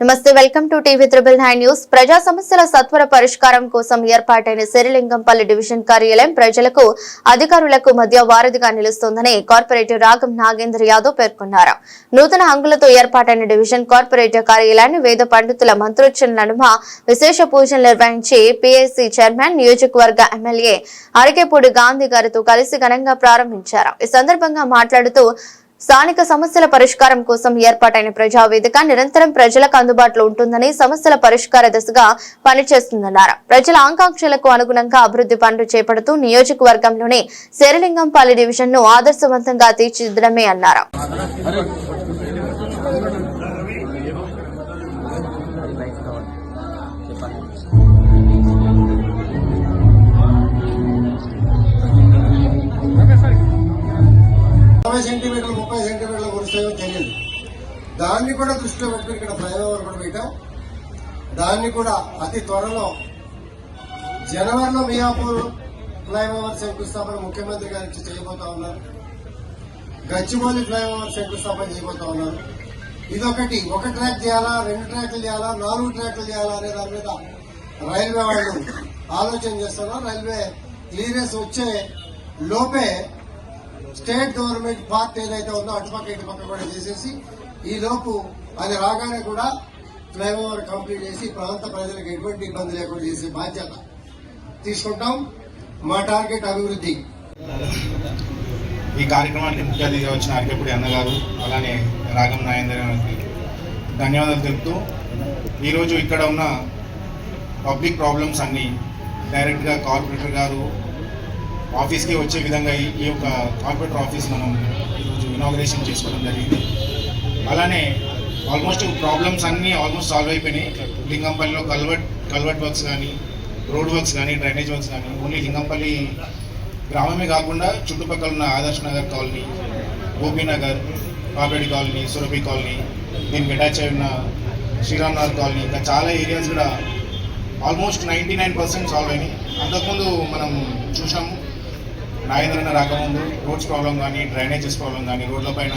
నమస్తే welcome to TV triple nine news. ప్రజా సమస్యల సత్వర పరిష్కారం కోసం ఏర్పాటైన సిరిలింగంపల్లి డివిజన్ కార్యాలయం ప్రజలకు అధికారులకు మధ్య వారధిగా నిలుస్తోందని కార్పొరేటర్ రాగం నాగేంద్ర యాదవ్ పేర్కొన్నారు. నూతన హంగులతో ఏర్పాటైన డివిజన్ కార్పొరేటర్ కార్యాలయాన్ని వేద పండితుల మంత్రోచ్చరణ నడుమ విశేష పూజలు నిర్వహించి పీఎస్సీ చైర్మన్ నియోజకవర్గ ఎమ్మెల్యే అరకేపూడి గాంధీ గారితో కలిసి ఘనంగా ప్రారంభించారు. ఈ సందర్భంగా మాట్లాడుతూ స్థానిక సమస్యల పరిష్కారం కోసం ఏర్పాటైన ప్రజావేదిక నిరంతరం ప్రజలకు అందుబాటులో ఉంటుందని సమస్యల పరిష్కార దిశగా పనిచేస్తుందన్నారు. ప్రజల ఆకాంక్షలకు అనుగుణంగా అభివృద్ధి పనులు చేపడుతూ నియోజకవర్గంలోని శేరలింగంపల్లి డివిజన్ను ఆదర్శవంతంగా తీర్చిదిద్దడమే అన్నారు. సెంటీమీటర్లు దాన్ని కూడా దృష్టిలో పెట్టుకుని ఇక్కడ ఫ్లైఓవర్ కూడా పెట్టాం దాన్ని కూడా అతి త్వరలో జనవరిలో మియాపూర్ ఫ్లైఓవర్ శంకుస్థాపన ముఖ్యమంత్రి గారికి చేయబోతా ఉన్నారు. గచ్చిబౌలి ఫ్లైఓవర్ శంకుస్థాపన చేయబోతా ఉన్నారు. ఇదొకటి. ఒక ట్రాక్ చేయాలా? రెండు ట్రాక్లు చేయాలా? నాలుగు ట్రాక్లు చేయాలా అనే దాని మీద రైల్వే వాళ్ళు ఆలోచన చేస్తున్నారు. రైల్వే క్లియరెన్స్ వచ్చే లోపే స్టేట్ గవర్నమెంట్ పార్ట్ ఏదైతే ఉందో అటుపక్క ఇటుపక్క కూడా చేసేసి ఈ లోపు అది రాగానే కూడా ఫ్లైఓవర్ కంప్లీట్ చేసి ప్రాంత ప్రజలకు ఎటువంటి ఇబ్బంది లేకుండా చేసే బాధ్యత తీసుకుంటాం. మా టార్గెట్ అభివృద్ధి. ఈ కార్యక్రమానికి ముఖ్య అతిథిగా వచ్చిన అరికెప్పుడు అన్నగారు అలానే రాగం నాయందర్ గారికి ధన్యవాదాలు తెలుపుతూ ఈరోజు ఇక్కడ ఉన్న పబ్లిక్ ప్రాబ్లమ్స్ అన్నీ డైరెక్ట్గా కార్పొరేటర్ గారు ఆఫీస్కి వచ్చే విధంగా ఈ ఈ యొక్క కార్పొరేటర్ ఆఫీస్ మనం ఈరోజు ఇనాగ్రేషన్ చేసుకోవడం జరిగింది. అలానే ఆల్మోస్ట్ ప్రాబ్లమ్స్ అన్నీ ఆల్మోస్ట్ సాల్వ్ అయిపోయినాయి. లింగంపల్లిలో కల్వర్ట్ కల్వర్ట్ వర్క్స్ కానీ రోడ్ వర్క్స్ కానీ డ్రైనేజ్ వర్క్స్ కానీ ఓన్లీ లింగంపల్లి గ్రామమే కాకుండా చుట్టుపక్కల ఉన్న Adarsh Nagar colony Gopinagar Papedi colony Surabhi colony దీనికి అటాచ్ అయి ఉన్న శ్రీరామ్ నగర్ కాలనీ ఇంకా చాలా ఏరియాస్ కూడా almost ninety nine percent solve అయినాయి. అంతకుముందు మనం చూసాము నాగేంద్రన్న రాకముందు రోడ్స్ ప్రాబ్లం కానీ డ్రైనేజెస్ ప్రాబ్లం కానీ రోడ్ల పైన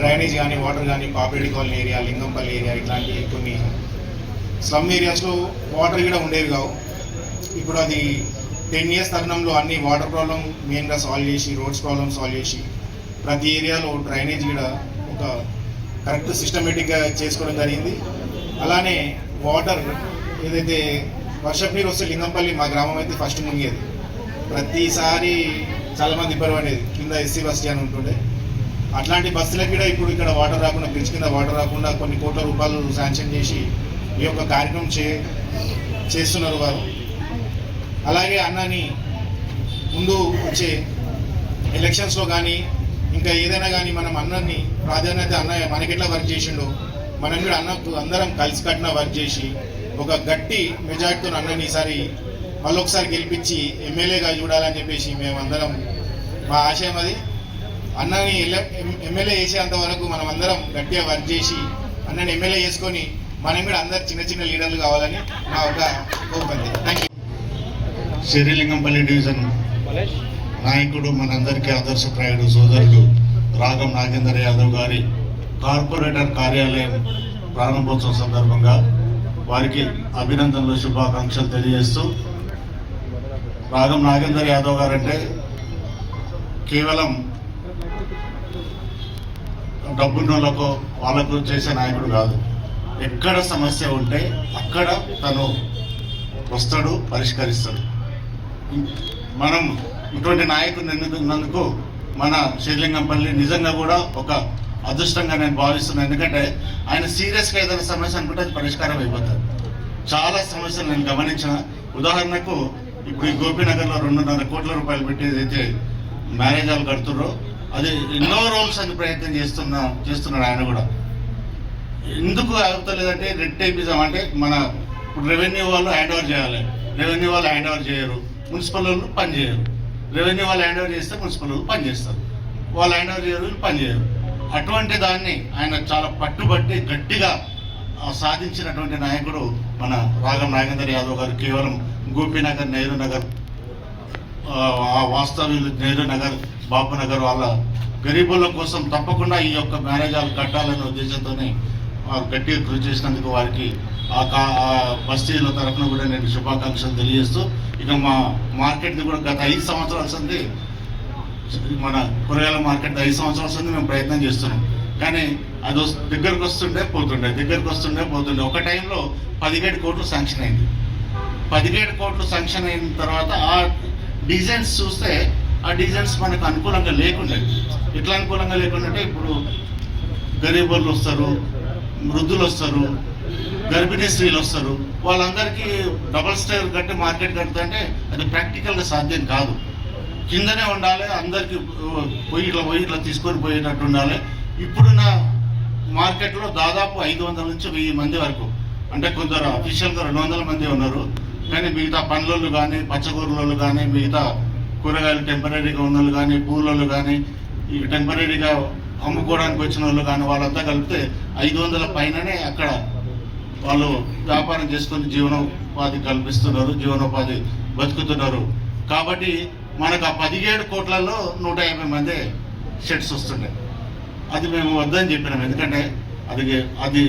డ్రైనేజ్ కానీ వాటర్ కానీ Papedi colony area Lingampally area ఇట్లాంటి కొన్ని స్లమ్ ఏరియాస్లో వాటర్ కూడా ఉండేవి కావు. ఇప్పుడు అది టెన్ ఇయర్స్ తరుణంలో అన్ని వాటర్ ప్రాబ్లం మెయిన్గా సాల్వ్ చేసి రోడ్స్ ప్రాబ్లమ్ సాల్వ్ చేసి ప్రతి ఏరియాలో డ్రైనేజ్ కూడా ఒక కరెక్ట్ సిస్టమేటిక్గా చేసుకోవడం జరిగింది. అలానే వాటర్ ఏదైతే వర్షపు నీరు వస్తే లింగంపల్లి మా గ్రామం అయితే ఫస్ట్ మునిగేది. ప్రతిసారి చాలామంది ఇబ్బంది పడేది. కింద ఎస్సీ బస్ అని ఉంటుండే. అట్లాంటి బస్సులకు కూడా ఇప్పుడు ఇక్కడ వాటర్ రాకుండా బ్రిడ్జ్ కింద వాటర్ రాకుండా కొన్ని కోట్ల రూపాయలు శాంక్షన్ చేసి ఈ యొక్క కార్యక్రమం చే చేస్తున్నారు వారు. అలాగే అన్నాని ముందు వచ్చే ఎలక్షన్స్లో కానీ ఇంకా ఏదైనా కానీ మనం అన్నని ప్రాధాన్యత అన్నయ్య మనకెట్లా వర్క్ చేసిండో మనం కూడా అన్నకు అందరం కలిసి కట్టిన వర్క్ చేసి ఒక గట్టి మెజార్టీతో అన్నని ఈసారి మళ్ళొకసారి గెలిపించి ఎమ్మెల్యేగా చూడాలని చెప్పేసి మేమందరం మా ఆశయం అది. అన్నని ఎమ్మెల్యే చేసేంత వరకు మనం అందరం గట్టిగా వర్క్ చేసి అన్నని ఎమ్మెల్యే చేసుకొని మనం కూడా అందరు చిన్న చిన్న లీడర్లు కావాలని నా ఒక కోపంది థ్యాంక్ యూ శ్రీలింగంపల్లి డివిజన్ నాయకుడు మనందరికీ ఆదర్శప్రాయుడు సోదరుడు రాగం నాగేందర్ యాదవ్ గారి కార్పొరేటర్ కార్యాలయం ప్రారంభోత్సవం సందర్భంగా వారికి అభినందనలు శుభాకాంక్షలు తెలియజేస్తూ రాగం నాగేందర్ యాదవ్ గారు అంటే కేవలం డబ్బున్నోళ్ళకు వాళ్ళకు చేసే నాయకుడు కాదు. ఎక్కడ సమస్య ఉంటే అక్కడ తను వస్తాడు పరిష్కరిస్తాడు. మనం ఇటువంటి నాయకుడిని ఎన్నుకున్నందుకు మన శ్రీలింగంపల్లి నిజంగా కూడా ఒక అదృష్టంగా నేను భావిస్తున్నాను. ఎందుకంటే ఆయన సీరియస్గా ఏదైనా సమస్య అనుకుంటే అది పరిష్కారం అయిపోతుంది. చాలా సమస్యలు నేను గమనించిన. ఉదాహరణకు ఇప్పుడు ఈ గోపీనగర్లో రెండున్నర కోట్ల రూపాయలు పెట్టి ఏదైతే మ్యారేజ్ హాల్ కడుతుర్రో అది ఎన్నో రోల్స్ అని ప్రయత్నం చేస్తున్న చేస్తున్నాడు ఆయన కూడా. ఎందుకు అవుతలేదంటే రెడ్ టైపిజం అంటే మన ఇప్పుడు రెవెన్యూ వాళ్ళు హ్యాండ్ ఓవర్ చేయాలి. రెవెన్యూ వాళ్ళు హ్యాండ్ ఓవర్ చేయరు. మున్సిపల్ వాళ్ళు పని చేయరు. రెవెన్యూ వాళ్ళు హ్యాండ్ ఓవర్ చేస్తే మున్సిపల్ వాళ్ళు పని చేస్తారు. వాళ్ళు హ్యాండ్ ఓవర్ చేయరు పనిచేయరు పని చేయరు. అటువంటి దాన్ని ఆయన చాలా పట్టుబట్టి గట్టిగా సాధించినటువంటి నాయకుడు మన రాగం నాగేందర్ యాదవ్ గారు కేవలం గోపీనగర్ నెహ్రూ నగర్ వాస్తవ్యులు నెహ్రూ నగర్ బాపు నగర్ వాళ్ళ గరీబుల కోసం తప్పకుండా ఈ యొక్క మ్యారేజ్ కట్టాలనే ఉద్దేశంతోనే వారు గట్టిగా కృషి చేసినందుకు వారికి ఆ కా ఆ బస్తీల తరఫున కూడా నేను శుభాకాంక్షలు తెలియజేస్తూ ఇక మా మార్కెట్ని కూడా గత ఐదు సంవత్సరాల సంది మన కూరగాయల మార్కెట్ ఐదు సంవత్సరాల సంది మేము ప్రయత్నం చేస్తున్నాం. కానీ అది దగ్గరకు వస్తుండే పోతుండే దగ్గరకు వస్తుండే పోతుండే. ఒక టైంలో పదిహేడు కోట్లు శాంక్షన్ అయింది. పదిహేడు కోట్లు శాంక్షన్ అయిన తర్వాత ఆ డిజైన్స్ చూస్తే ఆ డిజైన్స్ మనకు అనుకూలంగా లేకుండా. ఎట్లా అనుకూలంగా లేకుండా ఇప్పుడు గరీబులు వస్తారు వృద్ధులు వస్తారు గర్భిణీ స్త్రీలు వస్తారు. వాళ్ళందరికీ డబల్ స్టైర్ కట్టి మార్కెట్ కడుతుంటే అది ప్రాక్టికల్గా సాధ్యం కాదు. కిందనే ఉండాలి అందరికీ పోయి ఇట్లా పోయి ఇట్లా తీసుకొని పోయేటట్టు ఉండాలి. ఇప్పుడున్న మార్కెట్లో దాదాపు ఐదు వందల నుంచి వెయ్యి మంది వరకు అంటే కొందరు అఫీషియల్గా రెండు వందల మంది ఉన్నారు. కానీ మిగతా పండ్లోళ్ళు కానీ పచ్చకూరలోళ్ళు కానీ మిగతా కూరగాయలు టెంపరీగా ఉన్న వాళ్ళు కానీ పూలలో కానీ ఈ టెంపరీగా అమ్ముకోవడానికి వచ్చిన వాళ్ళు కానీ వాళ్ళంతా కలిపితే ఐదు వందల పైననే అక్కడ వాళ్ళు వ్యాపారం చేసుకొని జీవనోపాధి కల్పిస్తున్నారు జీవనోపాధి బతుకుతున్నారు. కాబట్టి మనకు ఆ పదిహేడు కోట్లలో నూట యాభై మంది షెడ్స్ వస్తుండే అది మేము వద్దని చెప్పినాం. ఎందుకంటే అది అది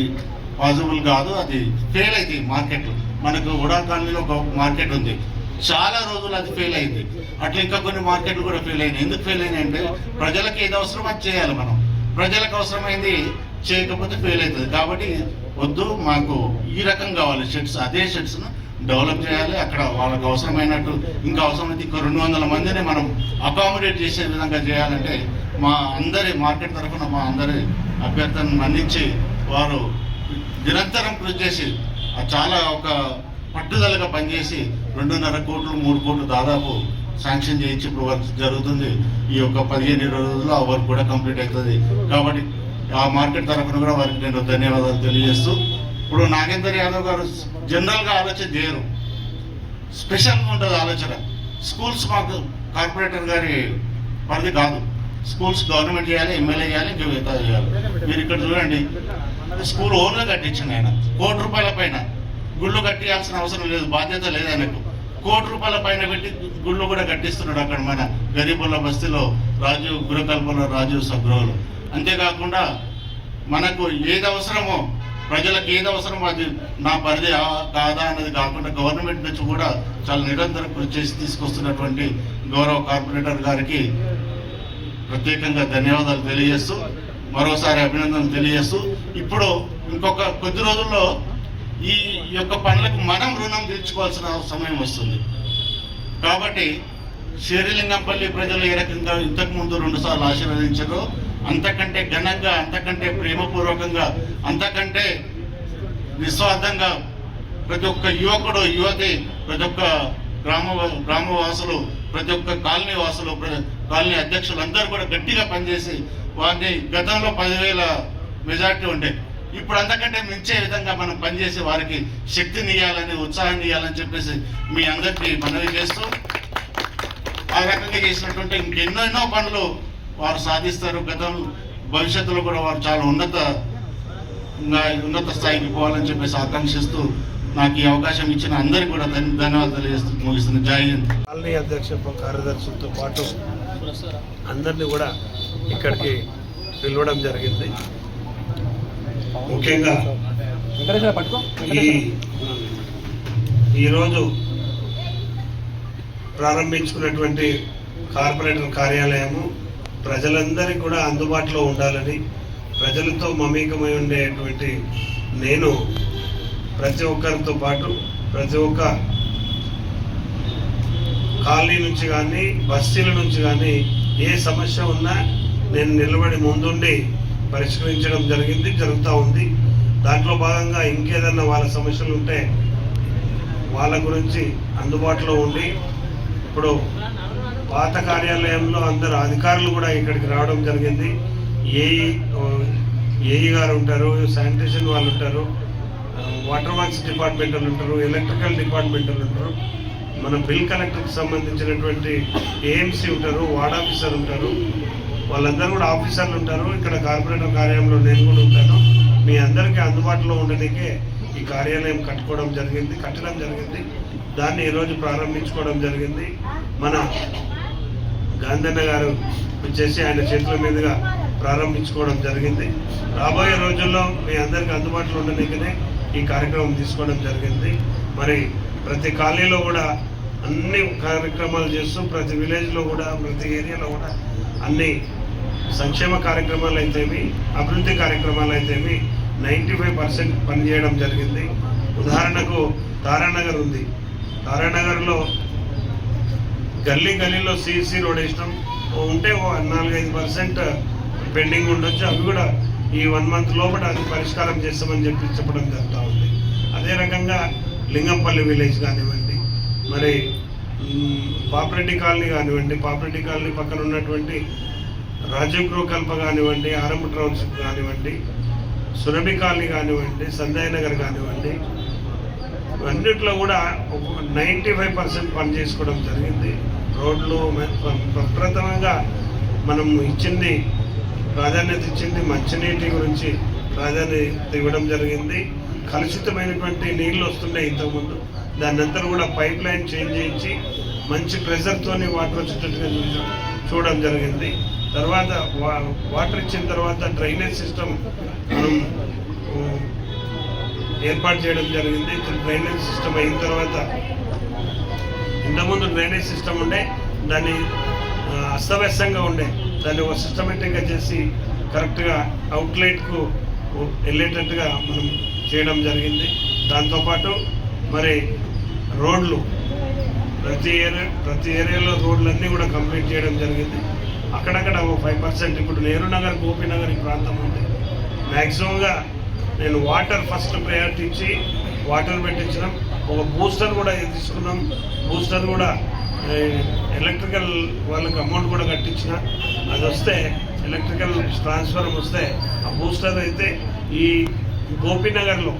పాసిబుల్ కాదు అది ఫెయిల్ అవుతుంది మార్కెట్లో. మనకు ఉడా కాలనీలో ఒక మార్కెట్ ఉంది. చాలా రోజులు అది ఫెయిల్ అయింది. అట్లా ఇంకా కొన్ని మార్కెట్లు కూడా ఫెయిల్ అయినాయి. ఎందుకు ఫెయిల్ అయినాయి అంటే ప్రజలకు ఏది అవసరం అది చేయాలి మనం. ప్రజలకు అవసరమైంది చేయకపోతే ఫెయిల్ అవుతుంది. కాబట్టి వద్దు మాకు ఈ రకం కావాలి షెడ్స్. అదే షెడ్స్ను డెవలప్ చేయాలి. అక్కడ వాళ్ళకి అవసరమైనట్టు ఇంకా అవసరమైతే ఇంకో రెండు వందల మందిని మనం అకామిడేట్ చేసే విధంగా చేయాలంటే మా అందరి మార్కెట్ తరఫున మా అందరి అభ్యర్థనను మన్నించి వారు నిరంతరం కృషి చేసి చాలా ఒక పట్టుదలగా పనిచేసి రెండున్నర కోట్లు మూడు కోట్లు దాదాపు శాంక్షన్ చేయించి ఇప్పుడు వర్క్ జరుగుతుంది. ఈ యొక్క పదిహేను ఇరవై రోజుల్లో ఆ వర్క్ కూడా కంప్లీట్ అవుతుంది. కాబట్టి ఆ మార్కెట్ తరఫున కూడా వారికి నేను ధన్యవాదాలు తెలియజేస్తూ ఇప్పుడు నాగేందర్ యాదవ్ గారు జనరల్గా ఆలోచన చేయరు. స్పెషల్గా ఉంటుంది ఆలోచన. స్కూల్స్ మాకు కార్పొరేటర్ గారి పరిధి కాదు. స్కూల్స్ గవర్నమెంట్ చేయాలి ఎమ్మెల్యే చేయాలి ఇంకా మిగతా చేయాలి. మీరు ఇక్కడ చూడండి స్కూల్ ఓన్గా కట్టించండి ఆయన. కోటి రూపాయల పైన. గుళ్ళు కట్టియాల్సిన అవసరం లేదు బాధ్యత లేదు ఆయనకు. కోటి రూపాయల పైన పెట్టి గుళ్ళు కూడా కట్టిస్తున్నాడు అక్కడ మన గరీబుల బస్తీలో రాజు గురకల్పలో రాజు సగృహలు అంతేకాకుండా మనకు ఏది అవసరమో ప్రజలకు ఏది అవసరమో అది నా పరిధి కాదా అన్నది కాకుండా గవర్నమెంట్ నుంచి కూడా చాలా నిరంతరం కృషి చేసి తీసుకొస్తున్నటువంటి గౌరవ కార్పొరేటర్ గారికి ప్రత్యేకంగా ధన్యవాదాలు తెలియజేస్తూ మరోసారి అభినందనలు తెలియజేస్తూ ఇప్పుడు ఇంకొక కొద్ది రోజుల్లో ఈ యొక్క పనులకు మనం రుణం తీర్చుకోవాల్సిన సమయం వస్తుంది. కాబట్టి శ్రీలింగంపల్లి ప్రజలు ఏ రకంగా ఇంతకు ముందు ఆశీర్వదించారో అంతకంటే ఘనంగా అంతకంటే ప్రేమపూర్వకంగా అంతకంటే నిస్వార్థంగా ప్రతి ఒక్క యువకుడు యువతి ప్రతి ఒక్క గ్రామ గ్రామవాసులు ప్రతి ఒక్క కాలనీ వాసులు ప్ర- కాలనీ అధ్యక్షులు అందరూ కూడా గట్టిగా పనిచేసి వారిని గతంలో పదివేల మెజార్టీ ఉండే ఇప్పుడు అంతకంటే మించే విధంగా మనం పనిచేసే వారికి శక్తిని ఇవ్వాలని ఉత్సాహాన్ని ఇవ్వాలని చెప్పేసి మీ అందరికీ మనవి చేస్తూ ఆ రకంగా చేసినటువంటి ఇంకెన్నో ఎన్నో పనులు వారు సాధిస్తారు. గతం భవిష్యత్తులో కూడా వారు చాలా ఉన్నత ఉన్నత స్థాయికి పోవాలని చెప్పేసి ఆకాంక్షిస్తూ నాకు ఈ అవకాశం ఇచ్చిన అందరికీ కూడా ధన్యవాదాలు తెలియజేస్తూ ముగిస్తున్న. జై హింద్. కాలనీ అధ్యక్ష కార్యదర్శులతో పాటు అందరినీ కూడా ఇక్కడికి పిలవడం జరిగింది. ముఖ్యంగా ఈరోజు ప్రారంభించుకున్నటువంటి కార్పొరేటర్ కార్యాలయము ప్రజలందరికీ కూడా అందుబాటులో ఉండాలని ప్రజలతో మమేకమై ఉండేటువంటి నేను ప్రతి ఒక్కరితో పాటు ప్రతి ఒక్క కాలనీ నుంచి కానీ బస్తీల నుంచి కానీ ఏ సమస్య ఉన్నా నేను నిలబడి ముందుండి పరిష్కరించడం జరిగింది జరుగుతూ ఉంది. దాంట్లో భాగంగా ఇంకేదన్నా వాళ్ళ సమస్యలు ఉంటే వాళ్ళ గురించి అందుబాటులో ఉండి ఇప్పుడు పాత కార్యాలయంలో అందరు అధికారులు కూడా ఇక్కడికి రావడం జరిగింది. ఏఈ ఏఈ గారు ఉంటారు శానిటేషన్ వాళ్ళు ఉంటారు వాటర్ వర్క్స్ డిపార్ట్మెంట్ వాళ్ళు ఉంటారు ఎలక్ట్రికల్ డిపార్ట్మెంట్ వాళ్ళు ఉంటారు. మన బిల్ కలెక్టర్కి సంబంధించినటువంటి ఏఎంసీ ఉంటారు వార్డ్ ఆఫీసర్ ఉంటారు. వాళ్ళందరూ కూడా ఆఫీసర్లు ఉంటారు. ఇక్కడ కార్పొరేటర్ కార్యాలయంలో నేను కూడా ఉంటాను. మీ అందరికీ అందుబాటులో ఉండడానికే ఈ కార్యాలయం కట్టుకోవడం జరిగింది కట్టడం జరిగింది. దాన్ని ఈరోజు ప్రారంభించుకోవడం జరిగింది. మన గాంధన్న గారు వచ్చేసి ఆయన చేతుల మీదుగా ప్రారంభించుకోవడం జరిగింది. రాబోయే రోజుల్లో మీ అందరికీ అందుబాటులో ఉండడానికనే ఈ కార్యక్రమం తీసుకోవడం జరిగింది. మరి ప్రతి కాలనీలో కూడా అన్ని కార్యక్రమాలు చేస్తూ ప్రతి విలేజ్లో కూడా ప్రతి ఏరియాలో కూడా అన్ని సంక్షేమ కార్యక్రమాలు అయితేమి అభివృద్ధి కార్యక్రమాలు అయితేమి నైంటీ ఫైవ్ పర్సెంట్ పనిచేయడం జరిగింది. ఉదాహరణకు తారానగర్ ఉంది. తారానగర్లో గల్లీ గల్లీలో సిసి రోడ్ వేసినాం. ఉంటే నాలుగైదు పర్సెంట్ పెండింగ్ ఉండొచ్చు. అవి కూడా ఈ వన్ మంత్ లోపల అది పరిష్కారం చేస్తామని చెప్పి చెప్పడం జరుగుతూ ఉంది. అదే రకంగా లింగంపల్లి విలేజ్ కానివ్వండి మరి మ్, పాపిరెడ్డి కాలనీ కానివ్వండి పాపిరెడ్డి కాలనీ పక్కన ఉన్నటువంటి రాజీవ్ గృహ కల్ప కానివ్వండి ఆరంభ టౌన్షిప్ కానివ్వండి సురభి కాలనీ కానివ్వండి సంజయ్ నగర్ కానివ్వండి అన్నిట్లో కూడా నైంటీ ఫైవ్ పర్సెంట్ పని చేసుకోవడం జరిగింది. రోడ్లు ప్రప్రథమంగా మనం ఇచ్చింది ప్రాధాన్యత ఇచ్చింది మంచినీటి గురించి ప్రాధాన్యత ఇవ్వడం జరిగింది. కలుషితమైనటువంటి నీళ్ళు వస్తుండే ఇంతకుముందు. దాని అంతా కూడా పైప్ లైన్ చేంజ్ చేయించి మంచి ప్రెషర్తోని వాటర్ వచ్చేటట్టుగా చూడడం జరిగింది. తర్వాత వా- వాటర్ ఇచ్చిన తర్వాత డ్రైనేజ్ సిస్టమ్ మనం ఏర్పాటు చేయడం జరిగింది. డ్రైనేజ్ సిస్టమ్ అయిన తర్వాత ఇంతకుముందు డ్రైనేజ్ సిస్టమ్ ఉండే దాన్ని అస్తవ్యస్తంగా ఉండే. దాన్ని ఒక సిస్టమేటిక్గా చేసి కరెక్ట్గా అవుట్లెట్కు వెళ్ళేటట్టుగా మనం చేయడం జరిగింది. దాంతోపాటు మరి రోడ్లు ప్రతి ఏరియా ప్రతి ఏరియాలో రోడ్లన్నీ కూడా కంప్లీట్ చేయడం జరిగింది. అక్కడక్కడ ఒక ఫైవ్ పర్సెంట్ ఇప్పుడు నెహ్రూ నగర్ గోపీనగర్ ఈ ప్రాంతం ఉంది. మ్యాక్సిమంగా నేను వాటర్ ఫస్ట్ ప్రయారిటీ ఇచ్చి వాటర్ పెట్టించినాం ఒక బూస్టర్ కూడా తీసుకున్నాం. బూస్టర్ కూడా ఎలక్ట్రికల్ వాళ్ళకి అమౌంట్ కూడా కట్టించిన. అది వస్తే ఎలక్ట్రికల్ ట్రాన్స్ఫర్ వస్తే ఆ బూస్టర్ అయితే ఈ గోపీనగర్లో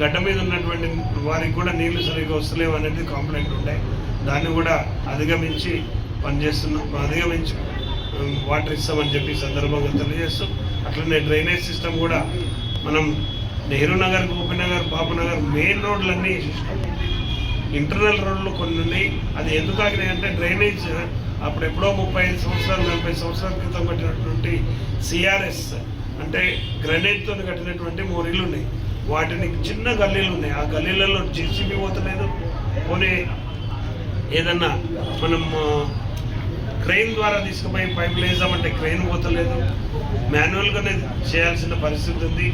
గడ్డ మీద ఉన్నటువంటి వారికి కూడా నీళ్ళు సరిగ్గా వస్తలేవు అనేది కాంప్లైంట్ ఉండే. దాన్ని కూడా అధిగమించి పనిచేస్తున్నాం. అధిగమించి వాటర్ ఇస్తామని చెప్పి సందర్భంగా తెలియజేస్తూ అట్లనే డ్రైనేజ్ సిస్టమ్ కూడా మనం నెహ్రూ నగర్ గోపీనగర్ బాబునగర్ మెయిన్ రోడ్లన్నీ ఇంటర్నల్ రోడ్లు కొన్ని ఉన్నాయి. అది ఎందుకు ఆగినాయి అంటే డ్రైనేజ్ అప్పుడు ఎప్పుడో ముప్పై ఐదు సంవత్సరాలు నలభై సంవత్సరాల క్రితం కట్టినటువంటి సిఆర్ఎస్ అంటే గ్రనేట్తో కట్టినటువంటి మూడు ఇళ్ళు ఉన్నాయి. వాటిని చిన్న గల్లీలు ఉన్నాయి. ఆ గల్లీలలో జేసీబీ పోతలేదు. పోనీ ఏదన్నా మనం క్రెయిన్ ద్వారా తీసుకుపోయి పైపులు వేసామంటే క్రెయిన్ పోతలేదు. మాన్యువల్గానే చేయాల్సిన పరిస్థితి ఉంది.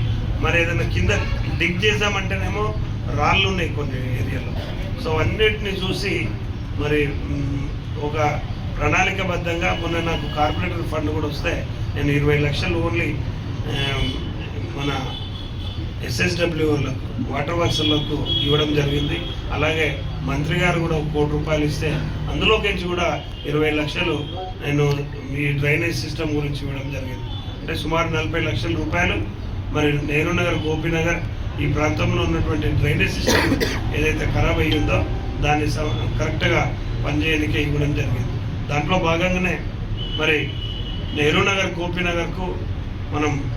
మరి ఏదైనా కింద డిగ్ చేసామంటేనేమో రాళ్ళు ఉన్నాయి కొన్ని ఏరియాలో. సో అన్నిటిని చూసి మరి ఒక ప్రణాళికబద్ధంగా మొన్న నాకు కార్పొరేటర్ ఫండ్ కూడా వస్తే నేను ఇరవై లక్షలు ఓన్లీ మన ఎస్ఎస్డబ్ల్యూలకు వాటర్ వర్క్స్లకు ఇవ్వడం జరిగింది. అలాగే మంత్రి గారు కూడా ఒక కోటి రూపాయలు ఇస్తే అందులోకించి కూడా ఇరవై లక్షలు నేను మీ డ్రైనేజ్ సిస్టమ్ గురించి ఇవ్వడం జరిగింది. అంటే సుమారు నలభై లక్షల రూపాయలు మరి నెహ్రూ నగర్ గోపీనగర్ ఈ ప్రాంతంలో ఉన్నటువంటి డ్రైనేజ్ సిస్టమ్ ఏదైతే ఖరాబ్ అయ్యిందో దాన్ని స- కరెక్ట్గా పనిచేయడానికే ఇవ్వడం జరిగింది. దాంట్లో భాగంగానే మరి నెహ్రూ నగర్ గోపీనగర్కు మనం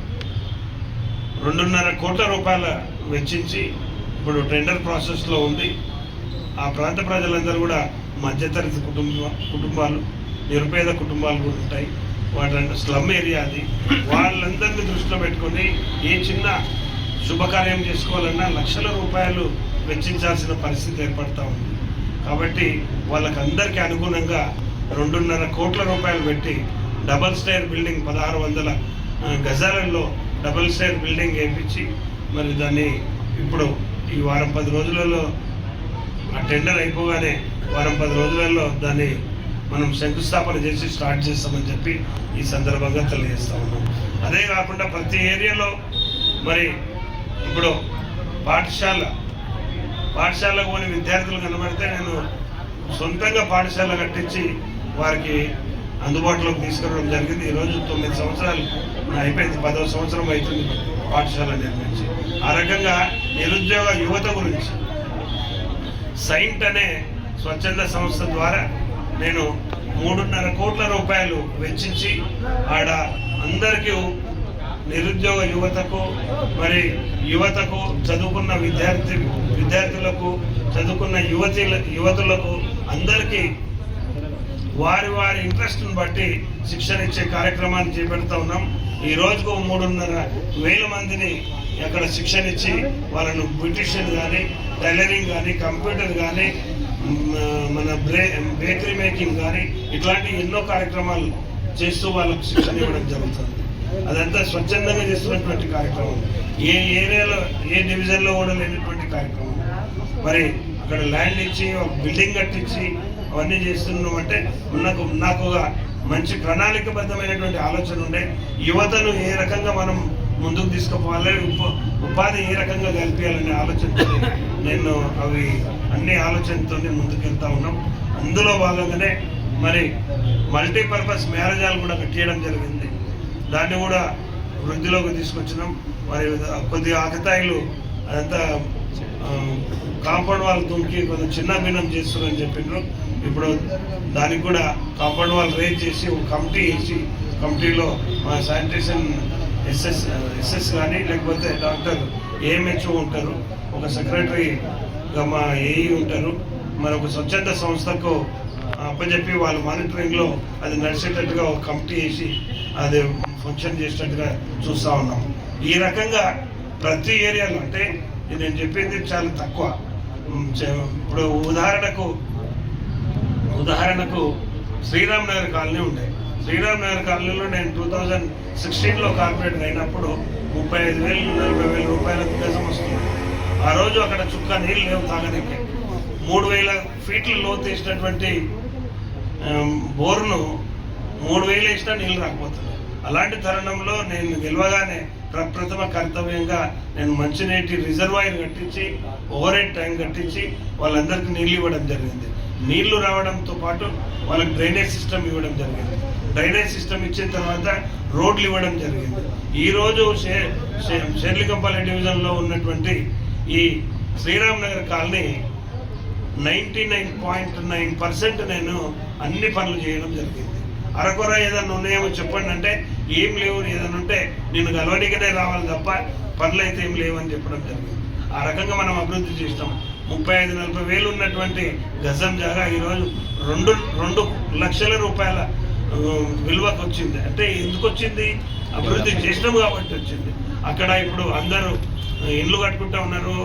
రెండున్నర కోట్ల రూపాయల వెచ్చించి ఇప్పుడు టెండర్ ప్రాసెస్లో ఉంది. ఆ ప్రాంత ప్రజలందరూ కూడా మధ్యతరగతి కుటుంబ కుటుంబాలు నిరుపేద కుటుంబాలు కూడా ఉంటాయి. వాటి స్లమ్ ఏరియా అది. వాళ్ళందరినీ దృష్టిలో పెట్టుకొని ఏ చిన్న శుభకార్యం చేసుకోవాలన్నా లక్షల రూపాయలు వెచ్చించాల్సిన పరిస్థితి ఏర్పడతా ఉంది. కాబట్టి వాళ్ళకందరికీ అనుగుణంగా రెండున్నర కోట్ల రూపాయలు పెట్టి డబల్ స్టైర్ బిల్డింగ్ పదహారు వందల గజాలలో డబల్ స్టైర్ బిల్డింగ్ వేయించి మరి దాన్ని ఇప్పుడు ఈ వారం పది రోజులలో ఆ టెండర్ అయిపోగానే వారం పది రోజులలో దాన్ని మనం శంకుస్థాపన చేసి స్టార్ట్ చేస్తామని చెప్పి ఈ సందర్భంగా తెలియజేస్తా ఉన్నాం. అదే కాకుండా ప్రతి ఏరియాలో మరి ఇప్పుడు పాఠశాల పాఠశాలకు పోని విద్యార్థులు కనబడితే నేను సొంతంగా పాఠశాల కట్టించి వారికి అందుబాటులోకి తీసుకురావడం జరిగింది. ఈరోజు తొమ్మిది సంవత్సరాలు అయిపోయింది. పదవ సంవత్సరం అవుతుంది పాఠశాల నిర్మించి. ఆ రకంగా నిరుద్యోగ యువత గురించి సైంట్ అనే స్వచ్ఛంద సంస్థ ద్వారా నేను మూడున్నర కోట్ల రూపాయలు వెచ్చించి ఆడ అందరికీ నిరుద్యోగ యువతకు మరి యువతకు చదువుకున్న విద్యార్థి విద్యార్థులకు చదువుకున్న యువతి యువతులకు అందరికీ వారి వారి ఇంట్రెస్ట్ని బట్టి శిక్షణ ఇచ్చే కార్యక్రమాన్ని చేపడుతూ ఉన్నాం. ఈ రోజుకు మూడున్నర వేల మందిని అక్కడ శిక్షణ ఇచ్చి వాళ్ళను బ్యూటిషియన్ కానీ టైలరింగ్ కానీ కంప్యూటర్ కానీ మన బ్రే బేకరీ మేకింగ్ కానీ ఇట్లాంటి ఎన్నో కార్యక్రమాలు చేస్తూ వాళ్ళకు శిక్షణ ఇవ్వడం జరుగుతుంది. అదంతా స్వచ్ఛందంగా చేస్తున్నటువంటి కార్యక్రమం. ఏ ఏరియాలో ఏ డివిజన్లో కూడా లేనటువంటి కార్యక్రమం. మరి అక్కడ ల్యాండ్ ఇచ్చి ఒక బిల్డింగ్ కట్టించి అవన్నీ చేస్తున్నాం అంటే నాకు నాకు ఒక మంచి ప్రణాళికబద్ధమైనటువంటి ఆలోచన ఉండే. యువతను ఏ రకంగా మనం ముందుకు తీసుకుపోవాలి ఉప- ఉపాధి ఏ రకంగా కల్పించాలనే ఆలోచన నేను అవి అన్ని ఆలోచనతోనే ముందుకెళ్తా ఉన్నాం. అందులో భాగంగానే మరి మల్టీపర్పస్ మ్యారేజాలు కూడా కట్టేయడం జరిగింది. దాన్ని కూడా వృద్ధిలోకి తీసుకొచ్చినాం. మరి కొద్దిగా ఆకతాయిలు అదంతా కాంపౌండ్ వాళ్ళు దుంకి కొంచెం చిన్న భిన్నం చేస్తున్నారని చెప్పిండ్రు ఇప్పుడు దానికి కూడా కాంపౌండ్ వాళ్ళు రేజ్ చేసి ఒక కమిటీ వేసి కమిటీలో మా శానిటేషన్ ఎస్ఎస్ ఎస్ఎస్ కానీ లేకపోతే డాక్టర్ ఏఎంహెచ్ఓ ఉంటారు. ఒక సెక్రటరీగా మా ఏఈ ఉంటారు. మరి ఒక స్వచ్ఛంద సంస్థకు అప్పచెప్పి వాళ్ళ మానిటరింగ్లో అది నడిచేటట్టుగా ఒక కమిటీ వేసి అది ఫంక్షన్ చేసేటట్టుగా చూస్తూ ఉన్నాం. ఈ రకంగా ప్రతి ఏరియాలో అంటే నేను చెప్పింది చాలా తక్కువ. ఇప్పుడు ఉదాహరణకు ఉదాహరణకు శ్రీరామ్ నగర్ కాలనీ ఉండే. శ్రీరామ్ నగర్ కాలనీలో నేను టూ థౌజండ్ సిక్స్టీన్లో కార్పొరేటర్ అయినప్పుడు ముప్పై ఐదు వేలు నలభై వేల రూపాయల వ్యత్యాసం వస్తుంది. ఆ రోజు అక్కడ చుక్క నీళ్ళు లేవు తాగడానికి మూడు వేల ఫీట్లు లోతు వేసినటువంటి బోరును బోర్ను మూడు వేలు వేసినా నీళ్ళు రాకపోతుంది అలాంటి తరుణంలో నేను గెలవగానే ప్రప్రథమ కర్తవ్యంగా నేను మంచినీటి రిజర్వాయర్ కట్టించి ఓవర్ హెడ్ ట్యాంక్ కట్టించి వాళ్ళందరికీ నీళ్ళు ఇవ్వడం జరిగింది. నీళ్ళు రావడంతో పాటు వాళ్ళకి డ్రైనేజ్ సిస్టమ్ ఇవ్వడం జరిగింది. డ్రైనేజ్ సిస్టమ్ ఇచ్చిన తర్వాత రోడ్లు ఇవ్వడం జరిగింది. ఈరోజు షెర్లికంపల్లి డివిజన్లో ఉన్నటువంటి ఈ Sriram Nagar colony ninety nine point nine percent నేను అన్ని పనులు చేయడం జరిగింది. అరకొర ఏదైనా ఉన్నాయేమో చెప్పండి అంటే ఏం లేవు ఏదైనా ఉంటే నేను గలవడికనే రావాలి తప్ప పనులు అయితే ఏం లేవని చెప్పడం జరిగింది. ఆ రకంగా మనం అభివృద్ధి చేసినాం. ముప్పై ఐదు నలభై వేలు ఉన్నటువంటి గజం జాగా ఈరోజు రెండు రెండు లక్షల రూపాయల విలువకు వచ్చింది అంటే ఎందుకు వచ్చింది అభివృద్ధి చేసినాం కాబట్టి వచ్చింది. అక్కడ ఇప్పుడు అందరూ ఇండ్లు కట్టుకుంటా ఉన్నారు.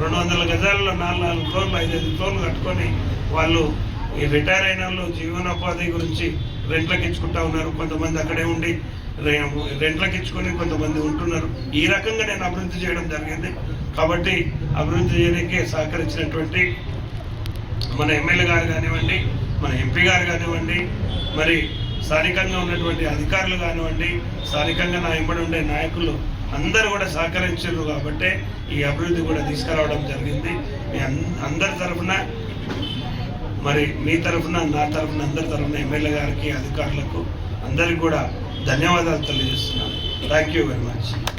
రెండు వందల గజాలలో నాలుగు నాలుగు ఫ్లోర్లు ఐదు ఐదు ఫ్లోర్లు కట్టుకొని వాళ్ళు ఈ రిటైర్ అయిన వాళ్ళు జీవనోపాధి గురించి రెంట్లకు ఇచ్చుకుంటా ఉన్నారు. కొంతమంది అక్కడే ఉండి రెంట్లకు ఇచ్చుకొని కొంతమంది ఉంటున్నారు. ఈ రకంగా నేను అభివృద్ధి చేయడం జరిగింది. కాబట్టి అభివృద్ధి చేయడానికి సహకరించినటువంటి మన ఎమ్మెల్యే గారు కానివ్వండి మన ఎంపీ గారు కానివ్వండి మరి స్థానికంగా ఉన్నటువంటి అధికారులు కానివ్వండి స్థానికంగా నా ఇంబడి ఉండే నాయకులు అందరూ కూడా సహకరించారు కాబట్టే ఈ అభివృద్ధి కూడా తీసుకురావడం జరిగింది. మీ అందరి తరఫున మరి మీ తరఫున నా తరఫున అందరి తరఫున ఎమ్మెల్యే గారికి అధికారులకు అందరికి కూడా ధన్యవాదాలు తెలియజేస్తున్నాను. Thank you very much